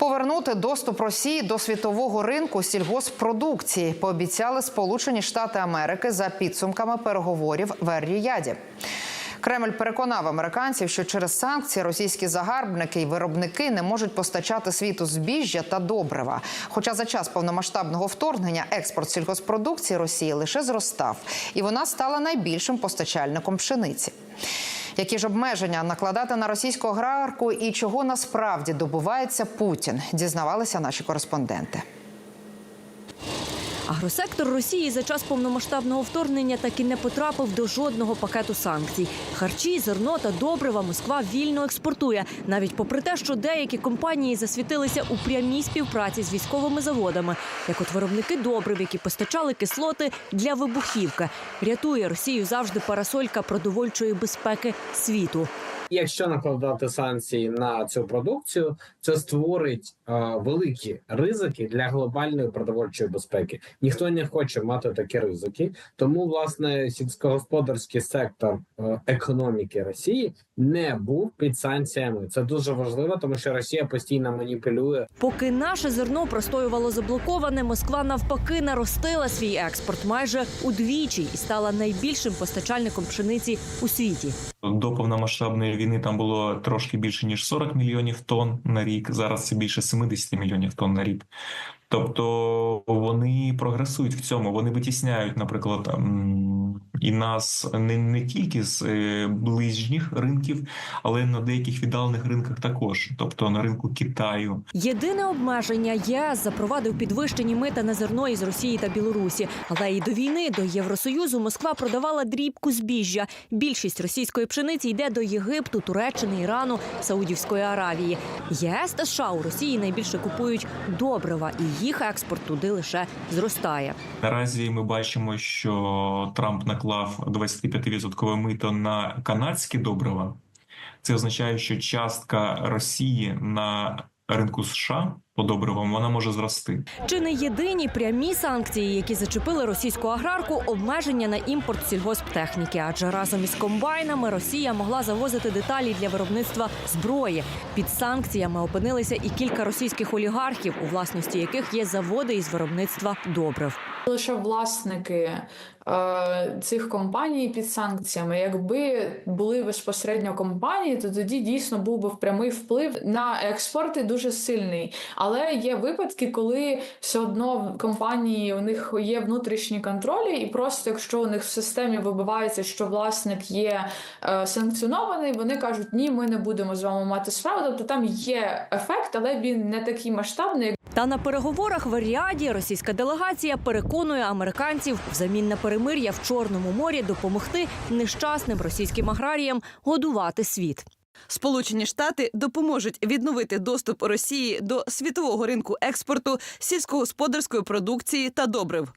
Повернути доступ Росії до світового ринку сільгоспродукції пообіцяли Сполучені Штати Америки за підсумками переговорів в Ер-Ріяді. Кремль переконав американців, що через санкції російські загарбники і виробники не можуть постачати світу збіжжя та добрива. Хоча за час повномасштабного вторгнення експорт сільгоспродукції Росії лише зростав, і вона стала найбільшим постачальником пшениці. Які ж обмеження накладати на російську аграрку і чого насправді добувається Путін, дізнавалися наші кореспонденти. Агросектор Росії за час повномасштабного вторгнення так і не потрапив до жодного пакету санкцій. Харчі, зерно та добрива Москва вільно експортує, навіть попри те, що деякі компанії засвітилися у прямій співпраці з військовими заводами, як от виробники добрив, які постачали кислоти для вибухівки. Рятує Росію завжди парасолька продовольчої безпеки світу. Якщо накладати санкції на цю продукцію, це створить е, великі ризики для глобальної продовольчої безпеки. Ніхто не хоче мати такі ризики, тому власне сільськогосподарський сектор е, економіки Росії не був під санкціями. Це дуже важливо, тому що Росія постійно маніпулює Поки наше зерно простоювало заблоковане, Москва навпаки наростила свій експорт майже удвічі і стала найбільшим постачальником пшениці у світі. До повномасштабної війни там було трошки більше ніж 40 мільйонів тонн на рік. Зараз це більше 70 мільйонів тонн на рік. Тобто вони прогресують в цьому. Вони витісняють, наприклад, і нас не, не тільки з е, ближніх ринків, але на деяких віддалених ринках також, тобто на ринку Китаю. Єдине обмеження ЄС запровадив підвищені мита на зерно із Росії та Білорусі. Але і до війни до Євросоюзу Москва продавала дрібку збіжжя. Більшість російської пшениці йде до Єгипту, Туреччини, Ірану, Саудівської Аравії. ЄС та США у Росії найбільше купують добрива, і їх експорт туди лише зростає. Наразі ми бачимо, що Трамп наклав 25% мито на канадські добрива. Це означає, що частка Росії на ринку США по добривам вона може зрости. Чи не єдині прямі санкції, які зачепили російську аграрку, обмеження на імпорт сільгосптехніки? Адже разом із комбайнами Росія могла завозити деталі для виробництва зброї. Під санкціями опинилися і кілька російських олігархів, у власності яких є заводи із виробництва добрив. Лише власники е, цих компаній під санкціями. Якби були безпосередньо компанії, то тоді дійсно був би прямий вплив на експорти дуже сильний. Але є випадки, коли все одно в компанії у них є внутрішні контролі, і просто якщо у них в системі вибивається, що власник є е, санкціонований, вони кажуть, ні, ми не будемо з вами мати справу. Тобто там є ефект, але він не такий масштабний, Та на переговорах в Аріаді російська делегація переконує американців взамін на перемир'я в Чорному морі допомогти нещасним російським аграріям годувати світ. Сполучені Штати допоможуть відновити доступ Росії до світового ринку експорту сільськогосподарської продукції та добрив.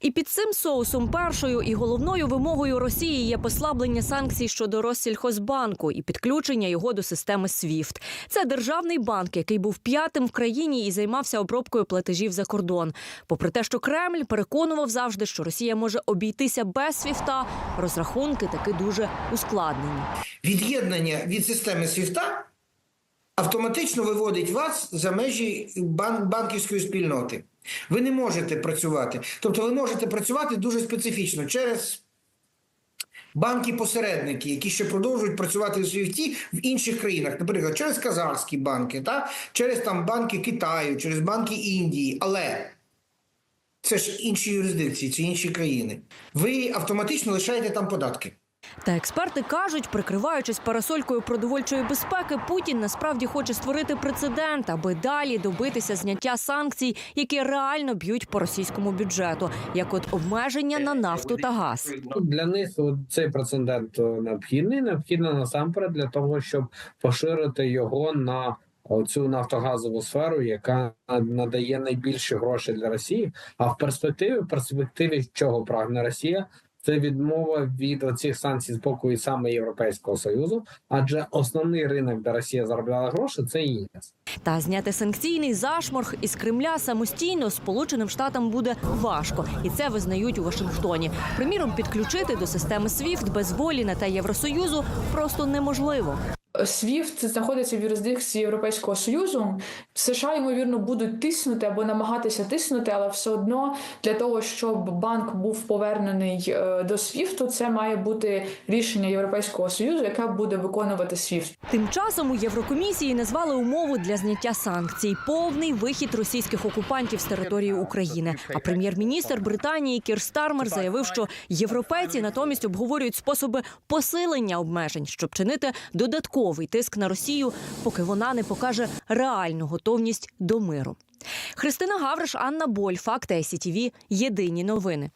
І під цим соусом першою і головною вимогою Росії є послаблення санкцій щодо Россільхозбанку і підключення його до системи SWIFT. Це державний банк, який був п'ятим в країні і займався обробкою платежів за кордон. Попри те, що Кремль переконував завжди, що Росія може обійтися без свіфта, розрахунки таки дуже ускладнені. Від'єднання від системи свіфта автоматично виводить вас за межі бан- банківської спільноти. Ви не можете працювати. Тобто ви можете працювати дуже специфічно через банки-посередники, які ще продовжують працювати в свіфті в інших країнах, наприклад, через казахські банки, та? через там банки Китаю, через банки Індії. Але це ж інші юрисдикції, це інші країни. Ви автоматично лишаєте там податки. Та експерти кажуть, прикриваючись парасолькою продовольчої безпеки, Путін насправді хоче створити прецедент, аби далі добитися зняття санкцій, які реально б'ють по російському бюджету, як от обмеження на нафту та газ. Для них цей прецедент е, необхідний. Необхідно насамперед для того, щоб поширити його на цю нафтогазову сферу, яка надає найбільше грошей для Росії. А в перспективі, в перспективі чого прагне Росія? Це відмова від оцих санкцій з боку і саме Європейського союзу, адже основний ринок, де Росія заробляла гроші, це ЄС. Та зняти санкційний зашморг із Кремля самостійно Сполученим Штатам буде важко, і це визнають у Вашингтоні. Приміром, підключити до системи SWIFT без волі на та Євросоюзу просто неможливо. SWIFT знаходиться в юрисдикції Європейського Союзу. США ймовірно будуть тиснути або намагатися тиснути, але все одно для того, щоб банк був повернений е, до SWIFT, це має бути рішення Європейського Союзу, яке буде виконувати SWIFT. Тим часом у Єврокомісії назвали умову для зняття санкцій повний вихід російських окупантів з території України. А прем'єр-міністр Британії Кір Стармер заявив, що європейці натомість обговорюють способи посилення обмежень, щоб чинити додатковий тиск на Росію, поки вона не покаже реальну готовність до миру. Христина Гавриш, Анна Боль, Факти СІТВ. Єдині новини.